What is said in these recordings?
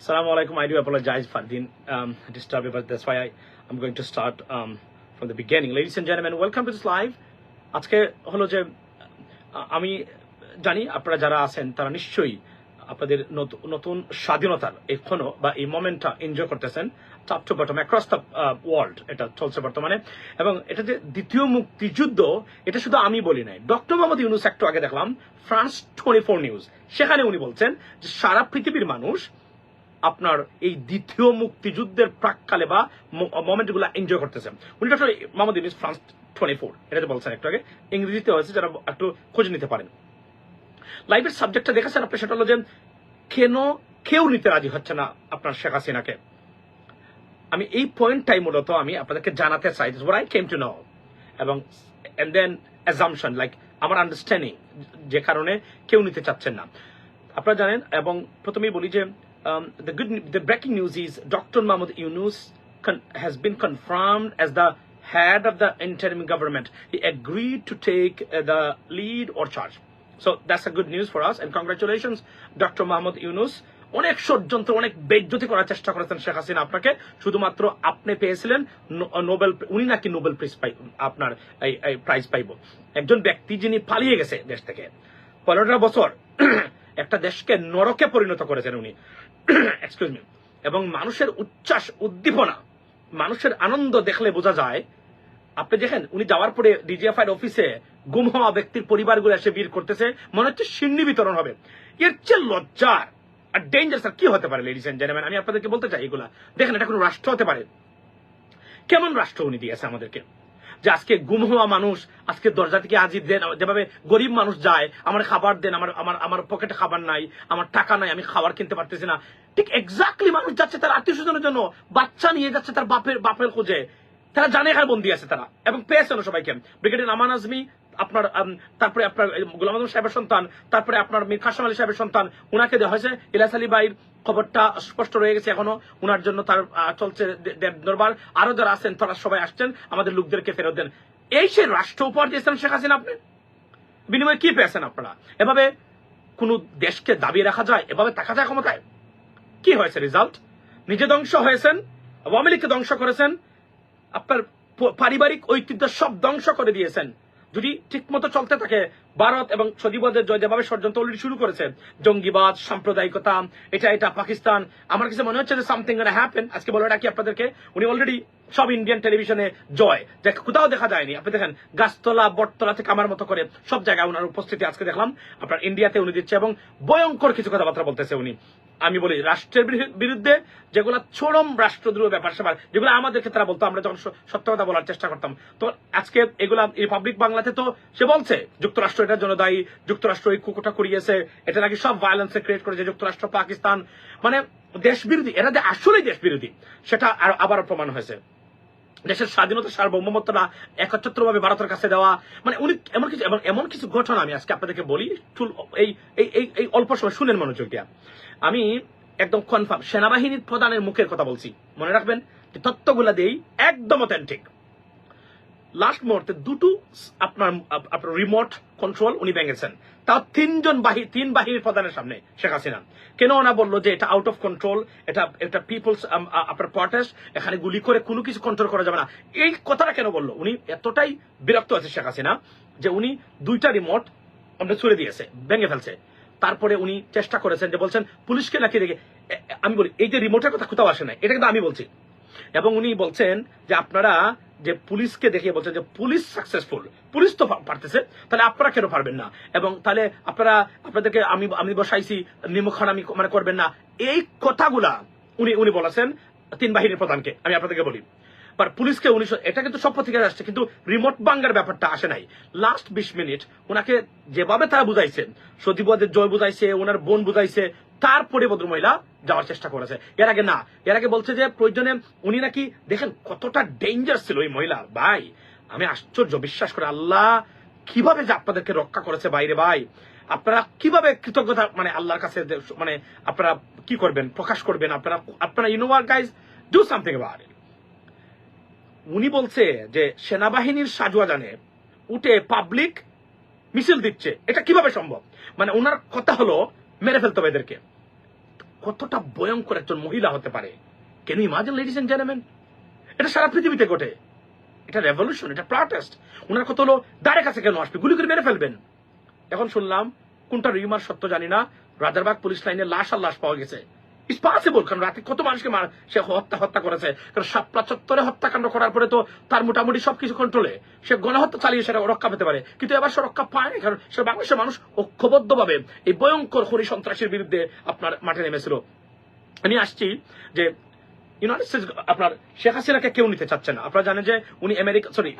Assalamu alaikum. I do apologize for the um, disturb, but that's why I, I'm going to start um, from the beginning. Ladies and gentlemen, welcome to this live. আজকে হলো যে আমি জানি আপনারা যারা আছেন তারা নিশ্চয়ই আপনাদের নত- নতুন স্বাধীনতার এখনও বা এই মোমেন্টটা এনজয় করতেছেন top to bottom across the world এটা চলছে বর্তমানে এবং এটা যে দ্বিতীয় মুক্তিযুদ্ধ এটা শুধু আমি বলি নাই ডক্টর মোহাম্মদ ইউনুস একটু আগে দেখলাম ফ্রান্স টোয়েন্টি ফোর নিউজ সেখানে উনি বলছেন যে সারা পৃথিবীর মানুষ আপনার এই দ্বিতীয় মুক্তিযুদ্ধের প্রাককালে বা মোমেন্টগুলো এনজয় করতেছেন উনি doctor Mohammad Yunus France twenty four এটা তো বলছেন একটু আগে। ইংরেজিতে হয়েছে, যারা একটু খোঁজ নিতে পারেন। লাইভের সাবজেক্টটা দেখেছেন আপনি? সেটা হলো যে, কেন কেউ নিতে রাজি হচ্ছে না আপনার শেখ হাসিনাকে? আমি এই পয়েন্টটাই মূলত আমি আপনাদেরকে জানাতে চাই আই কেম টু নো এবং এন্ড দেন অ্যাজামশন লাইক আমার আন্ডারস্ট্যান্ডিং যে কারণে কেউ নিতে চাচ্ছেন না। আপনারা জানেন, এবং প্রথমেই বলি যে the good the breaking news is doctor Mahmud Yunus has been confirmed as the head of the interim government. He agreed to take uh, the lead or charge. So that's a good news for us and congratulations, Dr. Mahmoud Yunus. অনেক ষড়যন্ত্র অনেক বেজ্জতি করার চেষ্টা করেছেন শেখ হাসিনা আপনাকে শুধুমাত্র আপনি পেয়েছিলেন নোবেল উনি নাকি নোবেল প্রাইজ পাই আপনার এই প্রাইজ পাইব একজন ব্যক্তি যিনি পালিয়ে গেছে দেশ থেকে পনেরোটা বছর একটা দেশকে নরকে পরিণত করেছেন উনি এক্সকিউজ মি এবং মানুষের উচ্ছ্বাস, উদ্দীপনা, মানুষের আনন্দ দেখলে বোঝা যায়। আপনি দেখেন, উনি যাওয়ার পরে ডিজিএফআই অফিসে গুম হওয়া ব্যক্তির পরিবারগুলো এসে ভিড় করতেছে। মনে হচ্ছে সিন্নি বিতরণ হবে। এর চেয়ে লজ্জার আর ডেঞ্জার স্যার কি হতে পারে লেডিস এন্ড জেন্টলম্যান আমি আপনাদেরকে বলতে চাই এগুলা। দেখেন, এটা কোনো রাষ্ট্র হতে পারে। কেমন রাষ্ট্র উনি দিয়েছে আমাদেরকে? যে আজকে গুম হওয়া মানুষ, আজকে দরজা থেকে আজি দেন, যেভাবে গরিব মানুষ যায়, আমার খাবার দেন, আমার আমার আমার পকেটে খাবার নাই, আমার টাকা নাই, আমি খাবার কিনতে পারতেছি না। ঠিক এক্স্যাক্টলি মানুষ যাচ্ছে তার আত্মীয় স্বজনের জন্য, বাচ্চা নিয়ে যাচ্ছে তার বাপের বাপের খোঁজে। তারা জানে এখানে বন্দি আছে তারা, এবং পেয়েছেন সবাইকে। ব্রিগেডিয়ার আমান আজমি আপনার তারপরে আপনার গোলাম আজম সাহেবের সন্তান, তারপরে আপনার মীর কাসম আলী সাহেবের সন্তান, উনাকে দেওয়া হয়েছে। ইলাস আলী বাইর খবরটা স্পষ্ট রয়ে গেছে এখনও, উনার জন্য তার চলছে দেব দরবার। আরও যারা আছেন, তারা সবাই আসছেন, আমাদের লোকদেরকে ফেরত দেন। এই সে রাষ্ট্র উপহার দিয়েছেন শেখ হাসিনা আপনি? বিনিময়ে কি পেয়েছেন আপনারা? এভাবে কোন দেশকে দাবিয়ে রাখা যায়? এভাবে থাকা যায় ক্ষমতায়? কি হয়েছে রেজাল্ট নিজে ধ্বংস হয়েছেন, আওয়ামী লীগকে ধ্বংস করেছেন আপনার পারিবারিক ঐতিহ্য সব ধ্বংস করে দিয়েছেন। যদি ঠিক মতো চলতে থাকে ভারত এবং সজীবদের জয় যেভাবে ষড়যন্ত্র অলরেডি শুরু করেছে, জঙ্গিবাদ, সাম্প্রদায়িকতা, এটা এটা পাকিস্তান, আমার কাছে মনে হচ্ছে যে সামথিং হ্যাপেন আজকে বলে রাখি আপনাদেরকে, উনি অলরেডি সব ইন্ডিয়ান টেলিভিশনে জয়। যে কোথাও দেখা যায়নি। আপনি দেখেন, গাছতলা, বটতলা থেকে আমার মতো করে সব জায়গায় ওনার উপস্থিতি আজকে দেখলাম। আপনার ইন্ডিয়াতে উনি দিচ্ছে এবং ভয়ঙ্কর কিছু কথাবার্তা বলতেছে উনি। আমি বলি, রাষ্ট্রের বিরুদ্ধে যেগুলো চরম রাষ্ট্রদ্রোহ ব্যাপার স্যাপার যেগুলো আমাদেরকে তারা বলতো, আমরা যখন সত্য কথা বলার চেষ্টা করতাম। তো আজকে এগুলা রিপাবলিক বাংলাতে তো সে বলছে, যুক্তরাষ্ট্র এটার জন্য দায়ী যুক্তরাষ্ট্র এই কুকুরটা করিয়েছে এটা নাকি সব ভায়োলেন্স ক্রিয়েট করেছে যুক্তরাষ্ট্র, পাকিস্তান। মানে দেশ বিরোধী এরা যে আসলেই দেশ বিরোধী সেটা আবারও প্রমাণ হয়েছে। দেশের স্বাধীনতা, সার্বভৌমত্বটা একচ্ছত্র ভাবে ভারতের কাছে দেওয়া মানে উনি এমন কিছু এমন কিছু ঘটনা আমি আজকে আপনাদেরকে বলি এই এই এই অল্প সময় শুনেন মনোযোগ দিয়া। আমি একদম কনফার্ম সেনাবাহিনীর প্রধানের মুখের কথা বলছি। মনে রাখবেন তত্ত্বগুলা দেই একদম অথেন্টিক লাস্ট মুহূর্তে দুটো আপনার আপনার রিমোট কন্ট্রোল উনি ভেঙেছেন। তাও তিনজন বাহি, তিন বাহিনীর প্রধানের সামনে, শেখ হাসিনা। কেন ওনা বলল যে এটা আউট অফ কন্ট্রোল এটা এটা পিপলস আপনার প্রটেস্ট এখানে গুলি করে কোনো কিছু কন্ট্রোল করা যাবে না। এই কথাটা কেন বলল? উনি এতটাই বিরক্ত আছে শেখ হাসিনা যে উনি দুইটা রিমোট আমরা ছুড়ে দিয়েছে, ভেঙে ফেলছে। তারপরে উনি চেষ্টা করেছেন যে বলছেন, পুলিশকে নাকি এ- আমি বলি, এই যে রিমোটের কথা কোথাও আসে না এটা কিন্তু আমি বলছি। এবং উনি বলছেন যে, আপনারা যে পুলিশকে দেখিয়ে বলছেন যে পুলিশ সাকসেসফুল পুলিশ তো পারতেছে, তাহলে আপনারা কেন পারবেন না? এবং তাহলে আপনারা, আপনাদেরকে আমি আমি বসাইছি নিমখান আমি মানে করবেন না। এই কথাগুলা উনি উনি বলেছেন তিন বাহিনীর প্রধানকে, আমি আপনাদেরকে বলি। বাট পুলিশকে উনি এটা কিন্তু সব থেকে আসছে, কিন্তু রিমোট বাঙ্গার ব্যাপারটা আসে নাই। লাস্ট বিশ মিনিট ওনাকে যেভাবে তারা বুঝাইছেন সজীবদের জয় বুঝাইছে ওনার বোন বুঝাইছে তারপরে ভদ্রমহিলা যাওয়ার চেষ্টা করেছে। এর আগে না, এর আগে বলছে যে প্রয়োজনে উনি নাকি দেখেন কতটা ডেঞ্জার ছিল ওই মহিলা। ভাই, আমি আশ্চর্য, বিশ্বাস করে আল্লাহ, কীভাবে যে আপনাদেরকে রক্ষা করেছে বাইরে ভাই? আপনারা কীভাবে কৃতজ্ঞতা মানে আল্লাহর কাছে মানে আপনারা কি করবেন, প্রকাশ করবেন? আপনারা আপনারা you guys do something about উনি বলছে যে সেনাবাহিনীর সাজুয়া জানে উঠে পাবলিক মিছিল দিচ্ছে। এটা কীভাবে সম্ভব? মানে ওনার কথা হলো মেরে ফেলতে হবে এদেরকে। কতটা ভয়ঙ্কর একজন মহিলা হতে পারে। কেন ইমাজিন লেডিস এন্ড জেন্টলম্যান এটা সারা পৃথিবীতে ঘটে। এটা রেভলিউশন এটা প্রটেস্ট ওনার কথা হলো দাঁড়ে কাছে কেন আসবে? গুলি করে মেরে ফেলবেন। এখন শুনলাম, কোনটা রিমার সত্য জানি না। রাজারবাগ পুলিশ লাইনে লাশ আর লাশ পাওয়া গেছে। ইটস পসিবল কারণ রাতে কত মানুষকে মার, সে হত্যা হত্যা করেছে। কারণ সাপলা চত্বরে হত্যাকাণ্ড করার পরে তো তার মোটামুটি সবকিছু কন্ট্রোলে সে গণহত্যা চালিয়ে সেটা রক্ষা পেতে পারে। কিন্তু এবার সে রক্ষা পায়নি কারণ সে বাংলাদেশের মানুষ ঐক্যবদ্ধভাবে এই ভয়ঙ্কর খনি সন্ত্রাসের বিরুদ্ধে আপনার মাঠে নেমেছিল। আমি আসছি যে ইউনাইটেড স্টেটস আপনার শেখ হাসিনাকে কেউ নিতে চাচ্ছে না। আপনারা জানেন যে উনি আমেরিকা সরি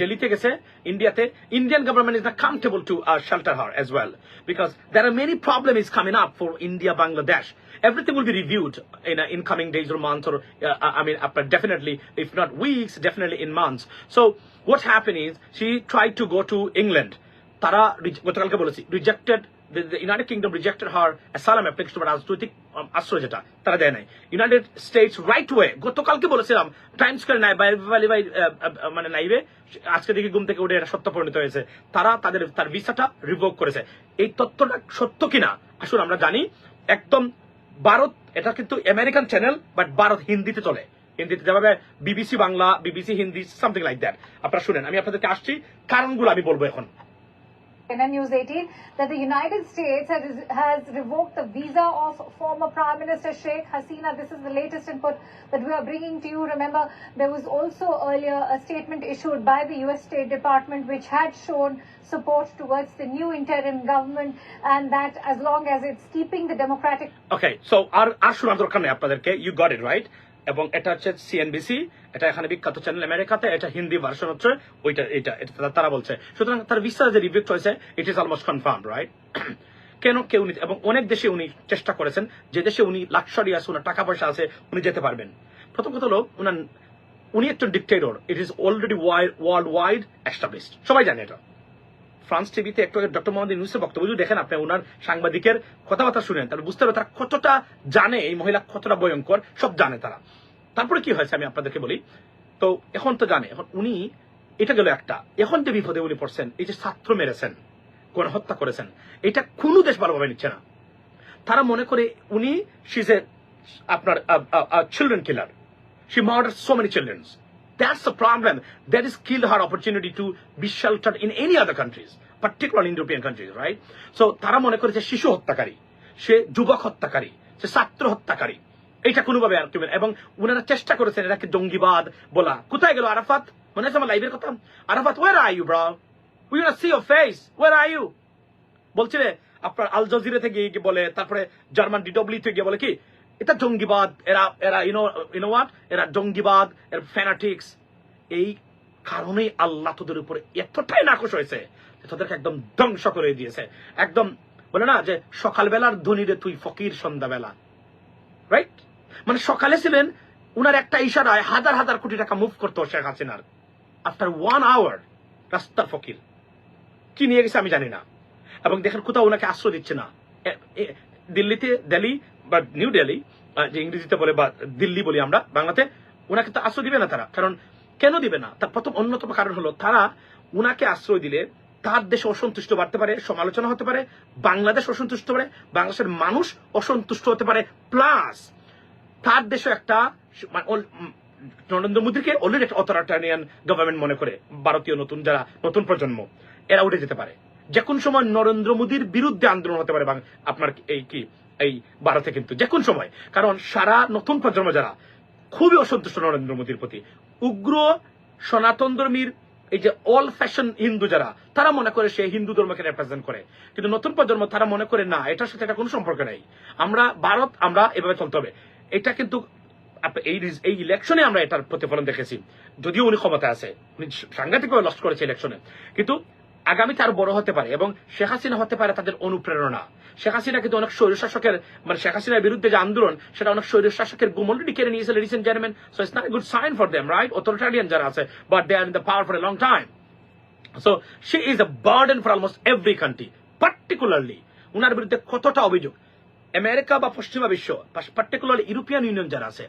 দিল্লিতে গেছে ইন্ডিয়াতে Indian government is not comfortable to shelter her as well because there are many problem is coming up for India, Bangladesh everything will be reviewed in uh, in coming days or months or uh, I mean uh, definitely if not weeks definitely in months. So what happened is she tried to go to England. তারা গতকালকে বলেছি rejected United Kingdom rejected her asylum application রাজনৈতিক um, আশ্রয় যেটা তারা দেয় নাই। United states right way গতকালকে বলেছিলাম টাইমস করে নাই বাই মানে নাইবে আজকে দেখি ঘুম থেকে উঠে এটা সত্য পরিণত হয়েছে। তারা তাদের তার ভিসাটা রিভোক করেছে। এই তথ্যটা সত্য কিনা? আসলে আমরা জানি। একদম ভারত, এটা কিন্তু আমেরিকান চ্যানেল বাট ভারত হিন্দিতে চলে। হিন্দিতে যেভাবে BBC Bangla BBC Hindi something like that আপনারা শুনেন, আমি আপনাদেরকে আসছি, কারণগুলো আমি বলব এখন। CNN News 18 that the United States has, has revoked the visa of former Prime Minister Sheikh Hasina. This is the latest input that we are bringing to you. Remember, there was also earlier a statement issued by the U.S. State Department which had shown support towards the new interim government and that as long as it's keeping the democratic... Okay, so Arshur Androkhane, you got it right? এবং এটা হচ্ছে CNBC এটা এখানে বিখ্যাত channel আমেরিকাতে, এটা Hindi version হচ্ছে ওইটা, এটা তারা বলছে। সুতরাং তার বিশ্বাস যে রিভিউট হয়েছে it is almost confirm right কেন কেউ এবং অনেক দেশে উনি চেষ্টা করেছেন, যে দেশে উনি লাক্সারি আছে ওনার টাকা পয়সা আছে, উনি যেতে পারবেন। প্রথম কথা হলো, উনার উনি একজন dictator it is already worldwide established সবাই জানে এটা। ফ্রান্স টিভিতে একটু আগে ডক্টর মোহাম্মদ ইউনুসের বক্তব্য যদি দেখেন, আপনি ওনার সাংবাদিকের কথাবার্তা শুনেন, তাহলে বুঝতে হবে তারা কতটা জানে, এই মহিলা কতটা ভয়ঙ্কর, সব জানে তারা। তারপরে কি হয়েছে আমি আপনাদেরকে বলি? তো এখন তো জানে, এখন উনি, এটা গেল একটা, এখন যে বিপদে উনি পড়ছেন, এই যে ছাত্র মেরেছেন, গণহত্যা করেছেন, এটা কোনো দেশ ভালোভাবে নিচ্ছে না। তারা মনে করে উনি শিজ এ আপনার children killer she murdered so many children. That's the problem. That is killed her opportunity to be sheltered in any other countries, particularly in European countries, right? So তারা মনে করেছে শিশু হত্যাকারী সে যুবক হত্যাকারী সে ছাত্র হত্যাকারী। এটা কোনোভাবে আর এবং উনারা চেষ্টা করেছেন এটাকে জঙ্গিবাদ বলা। কোথায় গেল আরাফাত? মনে আছে আমার লাইভের কথা? Arafat where are you bro we see your face where are you বলছিলে আপনার আল জাজিরা থেকে গিয়ে বলে তারপরে জার্মান ডিডব্লিউ থেকে গিয়ে বলে কি এটা জঙ্গিবাদ, এরা এরা ইউনো ইউনো হোয়াট এরা জঙ্গিবাদ, এর ফ্যানাটিক্স এই কারণেই আল্লাহ তোদের উপরে এতটাই নাকশ হয়েছে তোদেরকে একদম ধ্বংস করে দিয়েছে। একদম বলে না যে সকালবেলার ধনীরে তুই ফকির, সন্ধ্যাবেলা। রাইট মানে সকালে ছিলেন, উনার একটা ইশারায় হাজার হাজার কোটি টাকা মুভ করতো শেখ হাসিনার। আফটার ওয়ান আওয়ার রাস্তার ফকির। কি নিয়ে গেছে আমি জানি না। এবং দেখেন কোথাও ওনাকে আশ্রয় দিচ্ছে না। দিল্লিতে, দিল্লি বা নিউ দিল্লি যে ইংরেজিতে বলে বা দিল্লি বলি আমরা বাংলাতে ওনাকে তো আশ্রয় দিবে না তারা। কারণ কেন দিবে না? তার প্রথম অন্যতম কারণ হলো তারা উনাকে আশ্রয় দিলে তার দেশে অসন্তুষ্ট বাড়তে পারে, সমালোচনা হতে পারে, বাংলাদেশ অসন্তুষ্ট পারে, বাংলাদেশের মানুষ অসন্তুষ্ট হতে পারে, প্লাস তার দেশে একটা মানে নরেন্দ্র মোদীকে অলরেডি একটা অথরিটারিয়ান গভর্নমেন্ট মনে করে, ভারতীয় নতুন যারা নতুন প্রজন্ম, এরা উঠে যেতে পারে। যে কোন সময় নরেন্দ্র মোদীর বিরুদ্ধে আন্দোলন হতে পারে আপনার এই কি? এই ভারতে কিন্তু যে কোন সময়। কারণ সারা নতুন প্রজন্ম যারা খুবই অসন্তুষ্ট নরেন্দ্র মোদীর প্রতি, উগ্র সনাতন ধর্মীর এই যে অল ফ্যাশন হিন্দু যারা, তারা মনে করে সে হিন্দু ধর্মকে রিপ্রেজেন্ট করে। কিন্তু নতুন প্রজন্ম তারা মনে করে, না, এটার সাথে এটা কোনো সম্পর্ক নেই। আমরা ভারত, আমরা এভাবে চলতে হবে। এটা কিন্তু এই এই ইলেকশনে আমরা এটার প্রতিফলন দেখেছি। যদিও উনি ক্ষমতা আছে। উনি সাংঘাতিকভাবে লস্ট করেছে ইলেকশনে কিন্তু আগামীতে আরও বড় হতে পারে এবং শেখ হাসিনা হতে পারে তাদের অনুপ্রেরণা। শেখ হাসিনা কিন্তু অনেক স্বৈর শাসকের মানে শেখ হাসিনার বিরুদ্ধে যে আন্দোলন, সেটা অনেক স্বৈর শাসকের গুম কেড়ে নিয়েছে ladies and gentleman so it's not good sign for them right authoritarian যারা আছে but they are in the power for a long time so she is a burden for almost every country particularly উনার বিরুদ্ধে কতটা অভিযোগ? America বা পশ্চিমা বিশ্ব particularly European Union যারা আছে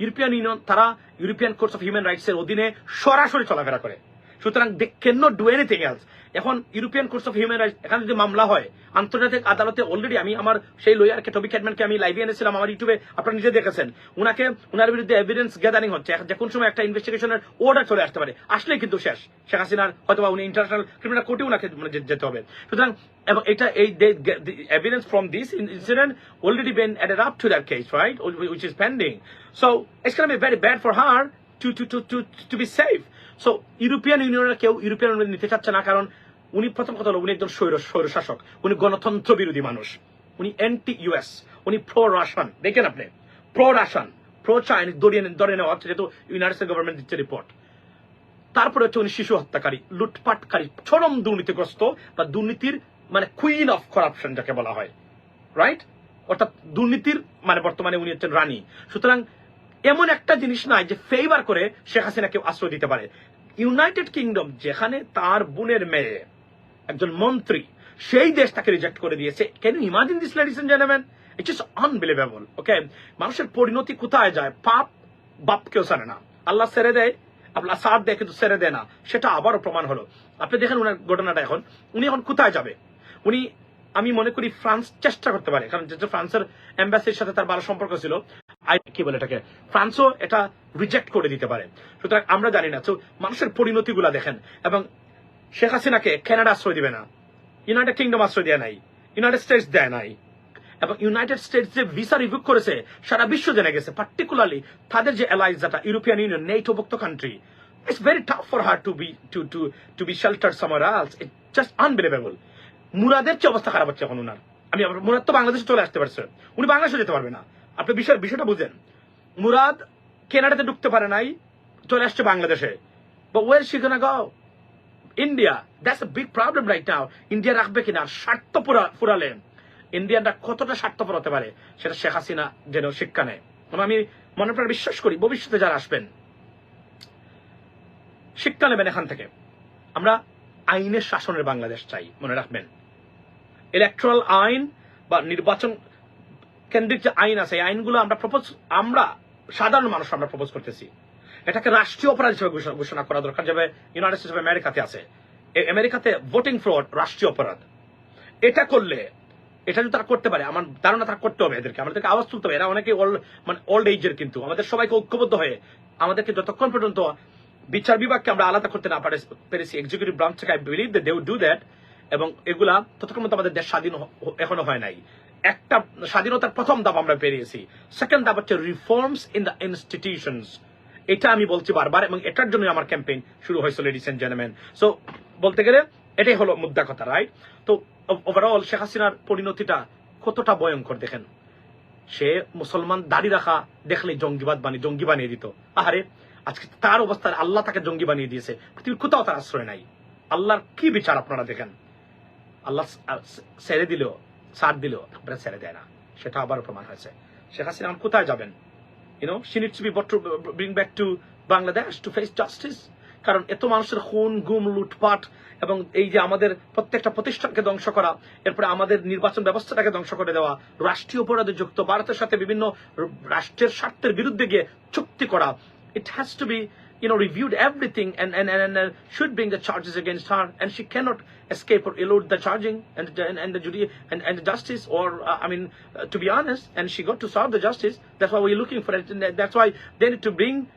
ইউরোপিয়ান ইউনিয়ন তারা European courts of human rights এর অধীনে সরাসরি চলাফেরা করে। সুতরাং they can not do anything else এখন European courts of human rights এখানে যদি মামলা হয়, আন্তর্জাতিক আদালতে অলরেডি আমি আমার সেই লয়ারকে টবি ক্যাটম্যানকে আমি লাইভে এনেছিলাম, আমার ইউটিউবে আপনারা নিজে দেখেছেন। উনাকে, উনার বিরুদ্ধে এভিডেন্স গ্যাদারিং হচ্ছে। যে কোন সময় একটা ইনভেস্টিগেশনের অর্ডার চলে আসতে পারে, আসলেই কিন্তু শেষ। শেখ হাসিনার হয়তো উনি ইন্টারন্যাশনাল ক্রিমিনাল কোর্টে উনাকে মানে যেতে হবে। সুতরাং, এবং এটা এই evidence from this incident already been added up to that case right which is pending so it's can be very bad for her to to to to to be safe so European ইউনিয়নের কেউ European union নিতে চাচ্ছে না কারণ উনি প্রথম কথা হলো উনি একজন স্বৈর শাসক উনি গণতন্ত্র বিরোধী মানুষ। উনি অ্যান্টি ইউএস উনি প্রো রাশিয়ান দেখেন আপনি প্রো রাশিয়ান প্রো চাইনিজ দরিয়ে ধরে নেওয়া হচ্ছে, যেহেতু ইউনাইটেড গভর্নমেন্ট দিচ্ছে রিপোর্ট তারপরে হচ্ছে উনি শিশু হত্যাকারী, লুটপাটকারী, চরম দুর্নীতিগ্রস্ত বা দুর্নীতির মানে কুইন অফ করাপশন যাকে বলা হয়। রাইট অর্থাৎ দুর্নীতির মানে বর্তমানে উনি হচ্ছেন রানী। সুতরাং এমন একটা জিনিস নাই যে ফেভার করে শেখ হাসিনাকে আশ্রয় দিতে পারে। ইউনাইটেড কিংডম যেখানে তার বোনের মেয়ে, একজন মন্ত্রী, সেই দেশ তাকে রিজেক্ট করে দিয়েছে। Can you imagine this ladies and gentleman it is unbelievable okay মানুষের পরিণতি কোথায় যায়? পাপ বাপকেও সারে না। আল্লাহ ছেড়ে দেয়, আল্লাহ সাথ দেয়, কিন্তু সেরে দেয় না। সেটা আবারও প্রমাণ হলো। আপনি দেখেন ওনার ঘটনাটা এখন। উনি এখন কোথায় যাবে? উনি, আমি মনে করি, ফ্রান্স চেষ্টা করতে পারে। কারণ যেহেতু ফ্রান্সের এম্বাসির সাথে তার ভালো সম্পর্ক ছিল কি বলে এটাকে? ফ্রান্সও এটা রিজেক্ট করে দিতে পারে। সুতরাং আমরা জানি না। তো মানুষের পরিণতিগুলা দেখেন। এবং শেখ হাসিনাকে কানাডা আশ্রয় দিবে না। ইউনাইটেড কিংডম আশ্রয় দেয় নাই। ইউনাইটেড স্টেটস দেয় নাই। এবং ইউনাইটেড স্টেটস যে ভিসা রিভিউ করেছে, সারা বিশ্ব জেনে গেছে। পার্টিকুলারলি তাদের যে অ্যালাইজ যেটা European Union নেটোভুক্ত country it's very tough for her to be to to to be shelter somewhere else it just unbelievable মুরাদের চেয়ে অবস্থা খারাপ হচ্ছে এখন উনার আমি মুরাদ তো বাংলাদেশে চলে আসতে পারছে। উনি বাংলাদেশে যেতে পারবে না। আপনি বিষয় বিষয়টা বুঝেন। মুরাদ কেনাডাতে ঢুকতে পারে নাই, চলে আসছে বাংলাদেশে। Is she gonna go? India that's a big problem right now India রাখবে কিনা? স্বার্থ ফুরালে ইন্ডিয়ানরা কতটা স্বার্থপর হতে পারে, সেটা শেখ হাসিনা যেন শিক্ষা নেয়। আমি মনে প্রাণ বিশ্বাস করি, ভবিষ্যতে যারা আসবেন, শিক্ষা নেবেন এখান থেকে। আমরা আইনের শাসনের বাংলাদেশ চাই, মনে রাখবেন। ইলেকট্রাল আইন বা নির্বাচন কেন্দ্রিক যে আইন আছে, এই আইনগুলো আমরা প্রপোজ আমরা সাধারণ মানুষ আমরা প্রপোজ করতেছি। এটাকে রাষ্ট্রীয় অপরাধ হিসেবে ঘোষণা- করা দরকার যাবে ইউনাইটেড স্টেটস আমেরিকাতে আছে। আমেরিকাতে ভোটিং ফ্রড রাষ্ট্রীয় অপরাধ। এটা করলে, এটা যদি তারা করতে পারে, আমার ধারণা তারা করতে হবে এদেরকে। আমাদেরকে আওয়াজ তুলতে হবে। এরা অনেকে মানে ওল্ড এজের কিন্তু। আমাদের সবাইকে ঐক্যবদ্ধ হয়ে আমাদেরকে যতক্ষণ পর্যন্ত বিচার বিভাগকে আমরা আলাদা করতে না পারে পেরেছি এক্সিকিউটিভ ব্রাঞ্চ থেকে I believe they do that এবং এগুলা ততক্ষণ মতো আমাদের দেশ স্বাধীন এখনও হয় নাই। একটা স্বাধীনতার প্রথম ধাপ আমরা পেরিয়েছি। সেকেন্ড ধাপ হচ্ছে রিফর্মস ইন দ্য ইনস্টিটিউশনস এটা আমি বলছি বারবার এবং এটার জন্য আমার ক্যাম্পেইন শুরু হয়েছে লেডিস এন্ড জেন্টলম্যান সো বলতে গেলে এটাই হলো মুদ্রা কথা রাইট তো ওভারঅল শেখ হাসিনার পরিণতিটা কতটা ভয়ঙ্কর দেখেন? সে মুসলমান দাড়ি রাখা দেখলে জঙ্গিবাদ বানিয়ে, জঙ্গি বানিয়ে দিত। আহারে, আজকে তার অবস্থায় আল্লাহ তাকে জঙ্গি বানিয়ে দিয়েছে। পৃথিবীর কোথাও তার আশ্রয় নাই। আল্লাহর কি বিচার আপনারা দেখেন? আল্লাহ ছেড়ে দিলেও ছাড় দিলেও আপনারা ছেড়ে দেয় না। সেটা আবার প্রমাণ হয়েছে। শেখ হাসিনা কোথায় যাবেন? She needs to be brought to, bring back to Bangladesh to face কারণ এত মানুষের খুন, গুম, লুটপাট এবং এই যে আমাদের প্রত্যেকটা প্রতিষ্ঠানকে ধ্বংস করা, এরপরে আমাদের নির্বাচন ব্যবস্থাটাকে ধ্বংস করে দেওয়া, রাষ্ট্রীয় অপরাধে যুক্ত, ভারতের সাথে বিভিন্ন রাষ্ট্রের স্বার্থের বিরুদ্ধে গিয়ে চুক্তি করা it has to be you know, reviewed everything and, and, and, and uh, should bring the charges against her, and she cannot escape or elude the charging and and, and the judi- and, and the justice. Or uh, I mean, uh, to be honest, and she got to serve the justice. That's why we're looking for it. And that's why they need to bring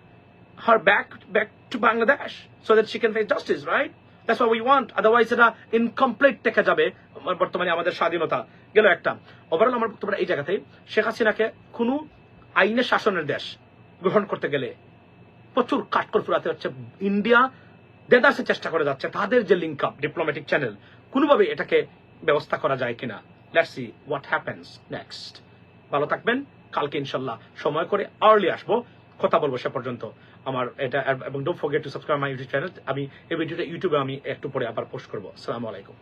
her back back to Bangladesh so that she can face justice, right? That's what we want. Otherwise, এটা incomplete থেকে যাবে আমার বর্তমানে আমাদের স্বাধীনতা গেল একটা overall আমার বক্তব্য এই জায়গাতে শেখ হাসিনাকে কোনো আইনের শাসনের দেশ গ্রহণ করতে গেলে প্রচুর কাঠকর ফুরাতে হচ্ছে ইন্ডিয়া। দেদাসে চেষ্টা করে যাচ্ছে। তাদের যে লিঙ্ক আপ ডিপ্লোম্যাটিক চ্যানেল কোনোভাবে এটাকে ব্যবস্থা করা যায় কিনা? Let's see what happens next ভালো থাকবেন। কালকে ইনশাল্লাহ সময় করে আর্লি আসব। কথা বলব সে পর্যন্ত। আমার এটা, এবং don't forget to subscribe my YouTube channel আমি এই ভিডিওটা ইউটিউবে আমি একটু পরে আবার পোস্ট করব। আসসালামু আলাইকুম।